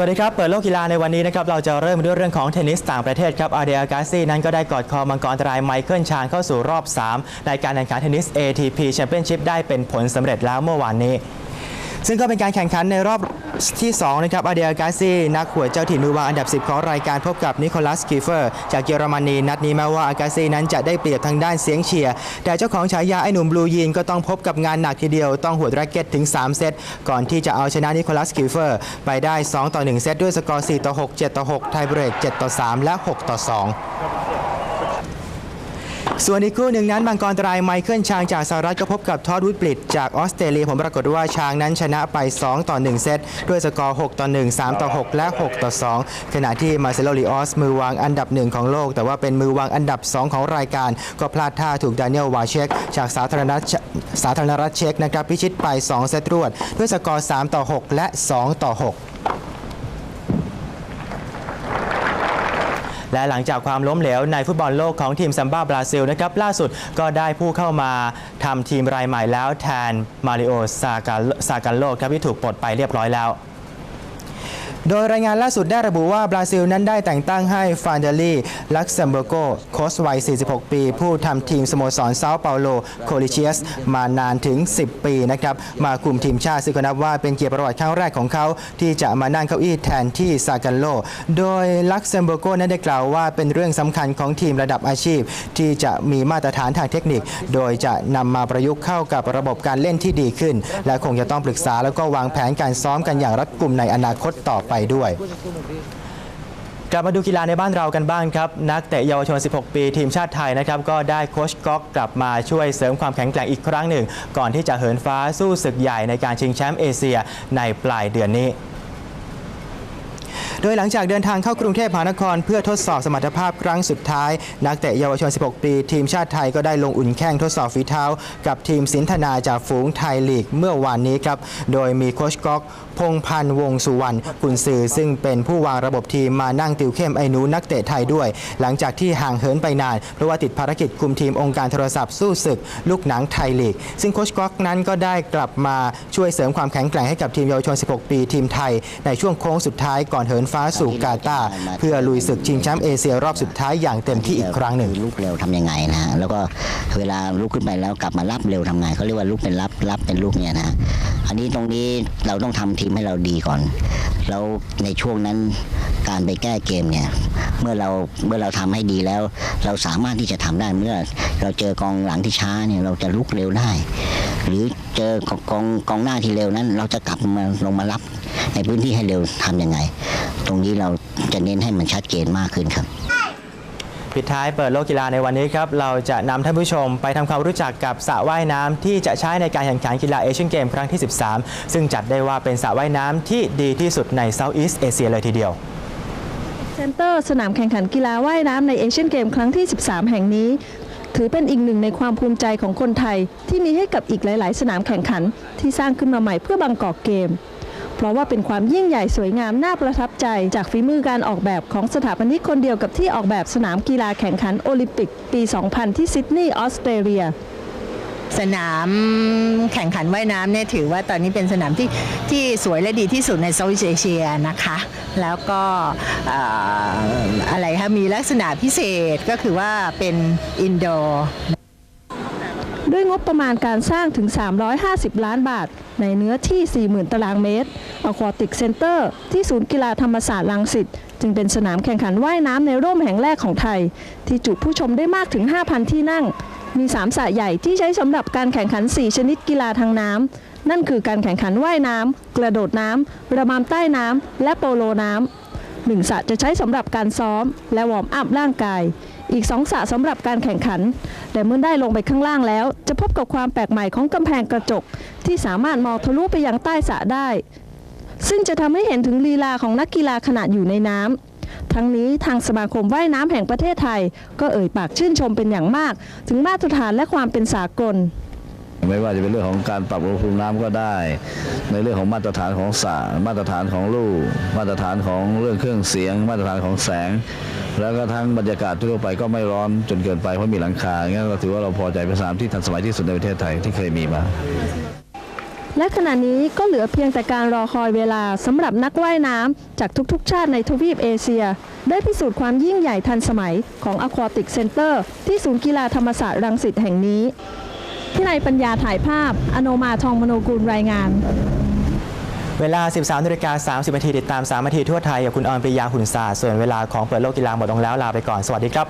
สวัสดีครับ เปิดโลกกีฬาในวันนี้นะครับ เราจะเริ่มด้วยเรื่องของเทนนิสต่างประเทศครับอาเดียกาซี่นั้นก็ได้กอดคอมังกรตรายไมเคิลชานเข้าสู่รอบ 3 ในการแข่งขันเทนนิส ATP Championship ได้เป็นผลสำเร็จแล้วเมื่อวานนี้ ซึ่งก็เป็นการแข่งขันในรอบ ที่2นะครับอาเดียกาซีนักหัวเจ้าถิ่นมือวางอันดับ 10 ของรายการพบกับนิโคลัสกีเฟอร์ จากเยอรมนี นัดนี้แม้ว่าอากาซีนั้นจะได้เปรียบทางด้านเสียงเชียร์ แต่เจ้าของฉายาไอ้หนุ่มบลูยีนก็ต้องพบกับงานหนักทีเดียวต้องหัวดแร็กเก็ตถึง 3 เซต ก่อนที่จะเอาชนะนิโคลัสกีเฟอร์ ไปได้ 2 ต่อ 1 เซตด้วยสกอร์ 4 ต่อ 6 7 ต่อ 6 ไทเบรก 7 ต่อ 3 และ 6 ต่อ 2 ส่วนอีกคู่หนึ่งนั้นมังกรตรายไมเคิลชางจากสหรัฐก็พบกับทอดวุฒบลิตจากออสเตรเลียผมปรากฏว่าชางนั้นชนะไป 2 ต่อ 1 เซต ด้วยสกอร์ 6 ต่อ 1 3 ต่อ 6 และ 6 ต่อ 2 ขณะที่มาเซโลลิออสมือวางอันดับหนึ่งของโลก แต่ว่าเป็นมือวางอันดับ 2 ของรายการ ก็พลาดท่าถูกดานิเอลวาเชกจากสาธารณรัฐสาธารณรัฐเช็กนะครับพิชิตไป 2 เซตรวด ด้วยสกอร์ 3 ต่อ 6 และ 2 ต่อ 6 และหลังจากความล้มเหลวในฟุตบอลโลกของทีมซัมบ้าบราซิลนะครับล่าสุดก็ได้ผู้เข้ามาทำทีมรายใหม่แล้วแทนมาริโอซากาซากันโลครับที่ถูกปลดไปเรียบร้อยแล้ว โดยรายงานล่าสุดได้ระบุว่าบราซิลนั้นได้แต่งตั้งให้ฟานเดลีลักเซมเบอร์โกโค้ชวัย 46 ปี ผู้ทำทีมสโมสรเซาเปาโล โคลิเชียส มานานถึง 10 ปีนะครับ มาคุมทีมชาติซึ่งก็นับว่าเป็นเกียรติประวัติครั้งแรกของเขา ที่จะมานั่งเก้าอี้แทนที่ซากันโล โดยลักเซมเบอร์โกนั้นได้กล่าวว่าเป็นเรื่องสำคัญของทีมระดับอาชีพ ที่จะมีมาตรฐานทางเทคนิค โดยจะนำมาประยุกต์เข้ากับระบบการเล่นที่ดีขึ้น และคงจะต้องปรึกษาแล้วก็วางแผนการซ้อมกันอย่างรัดกุมในอนาคตต่อไปด้วย กลับมาดูกีฬาในบ้านเรากันบ้างครับ นักเตะเยาวชน 16 ปีทีมชาติไทยนะครับก็ได้โค้ชก๊อกกลับมาช่วยเสริมความแข็งแกร่งอีกครั้งหนึ่ง ก่อนที่จะเหินฟ้าสู้ศึกใหญ่ในการชิงแชมป์เอเชียในปลายเดือนนี้ ยหลังจากเดินทางเข้ากรุงเทพมหานคร เพื่อทดสอบสมรรถภาพครั้งสุดท้าย นักเตะเยาวชน 16 ปี ทีมชาติไทยก็ได้ลงอุ่นแข้งทดสอบฝีเท้า กับทีมสินธนาจากฝูงไทยลีกเมื่อวานนี้ครับ โดยมีโคชก๊อกพงพันธ์วงสุวรรณกุนซือซึ่งเป็นผู้วางระบบทีมมานั่งติวเข้มไอ้หนูนักเตะไทยด้วย หลังจากที่ห่างเหินไปนาน เพราะว่าติดภารกิจคุมทีมองค์การโทรศัพท์สู้ศึก ลูกหนังไทยลีก ซึ่งโคชก๊อกนั้นก็ได้กลับมาช่วยเสริมความแข็งแกร่งให้กับทีมเยาวชน 16 ปีทีมไทย ในช่วงโค้งสุดท้ายก่อนเหินฟ้าสู่กาตาร์เพื่อลุยศึกชิงแชมป์เอเชียรอบสุดท้ายอย่างเต็มที่อีกครั้งหนึ่งลุกเร็วทำยังไงนะฮะแล้วก็เวลาลุกขึ้นไปแล้วกลับมารับเร็วทำไงเขาเรียกว่าลุกเป็นรับรับเป็นลุกเนี่ยนะฮะอันนี้ตรงนี้เราต้องทำทีมให้เราดีก่อน แล้วในช่วงนั้นการไปแก้เกมเนี่ยเมื่อเราเมื่อเราทำให้ดีแล้ว เราสามารถที่จะทำได้เมื่อเราเจอกองหลังที่ช้าเนี่ยเราจะลุกเร็วได้ หรือเจอกองกองกองหน้าที่เร็วนั้น เราจะกลับมาลงมารับในพื้นที่ให้เร็วทำยังไง ตรงนี้เราจะเน้นให้มันชัดเจนมากขึ้นครับ ปิดท้ายเปิดโลกกีฬาในวันนี้ครับ เราจะนำท่านผู้ชมไปทำความรู้จักกับสระว่ายน้ำที่จะใช้ในการแข่งขันกีฬาเอเชียนเกมครั้งที่ 13 ซึ่งจัดได้ว่าเป็นสระว่ายน้ำที่ดีที่สุดในเซาท์อีสเอเชียเลยทีเดียวเซ็นเตอร์สนามแข่งขันกีฬาว่ายน้ำในเอเชียนเกมครั้งที่ 13 แห่งนี้ ถือเป็นอีกหนึ่งในความภูมิใจของคนไทย ที่มีให้กับอีกหลาย ๆ สนามแข่งขันที่สร้างขึ้นมาใหม่เพื่อบางกอกเกม เพราะว่าเป็นความยิ่งใหญ่สวยงามน่าประทับใจ จากฝีมือการออกแบบของสถาปนิกคนเดียวกับที่ออกแบบสนามกีฬาแข่งขันโอลิมปิก ปี 2000 ที่ซิดนีย์ออสเตรเลียสนามแข่งขันว่ายน้ำเนี่ยถือว่าตอนนี้เป็นสนามที่ที่สวยและดีที่สุดในเซาท์อีสเอเชียนะคะ แล้วก็อออะไรคะมีลักษณะพิเศษก็คือว่าเป็นอินดอร์ ด้วยงบประมาณการสร้างถึง 350 ล้านบาท ในเนื้อที่ 40,000 ตารางเมตร Aquatic Center ที่ศูนย์กีฬาธรรมศาสตร์ลังสิตจึงเป็นสนามแข่งขันว่ายน้ำในร่มแห่งแรกของไทย ที่จุผู้ชมได้มากถึง 5,000 ที่นั่ง มี3สระใหญ่ที่ใช้สำหรับการแข่งขัน 4 ชนิดกีฬาทางน้ำนั่นคือการแข่งขันว่ายน้ำกระโดดน้ำระมามใต้น้ำและโปโลน้ำ หนึ่งสระจะใช้สำหรับการซ้อม และวอร์มอัพร่างกาย อีกสองสระสำหรับการแข่งขัน แต่เมื่อได้ลงไปข้างล่างแล้ว จะพบกับความแปลกใหม่ของกำแพงกระจก ที่สามารถมองทะลุไปยังใต้สระได้ ซึ่งจะทำให้เห็นถึงลีลาของนักกีฬาขณะอยู่ในน้ำทั้งนี้ทางสมาคมว่ายน้ำแห่งประเทศไทย ก็เอ่ยปากชื่นชมเป็นอย่างมาก ถึงมาตรฐานและความเป็นสากล ไม่ว่าจะเป็นเรื่องของการปรับอุณหภูมิน้ำก็ได้ ในเรื่องของมาตรฐานของสระมาตรฐานของลูกมาตรฐานของเรื่องเครื่องเสียง มาตรฐานของแสง แล้วก็ทั้งบรรยากาศทั่วไปก็ไม่ร้อนจนเกินไปเพราะมีหลังคางั้นเราถือว่าเราพอใจเป็นสนามที่ทันสมัยที่สุดในประเทศไทยที่เคยมีมาและขณะนี้ก็เหลือเพียงแต่การรอคอยเวลาสำหรับนักว่ายน้ำจากทุกๆ ชาติในทวีปเอเชีย ได้พิสูจน์ความยิ่งใหญ่ทันสมัยของ Aquatic Center ที่ศูนย์กีฬาธรรมศาสตร์รังสิตแห่งนี้ ที่นายปัญญาถ่ายภาพ อโนมาทองมโนกูลรายงานเวลา 13นาฬิกา30นาทีติดตาม 3 นาทีทั่วไทยกับคุณออนปริยาหุ่นศาส่วนเวลาของเปิดโลกกีฬาหมดลงแล้วลาไปก่อน สวัสดีครับ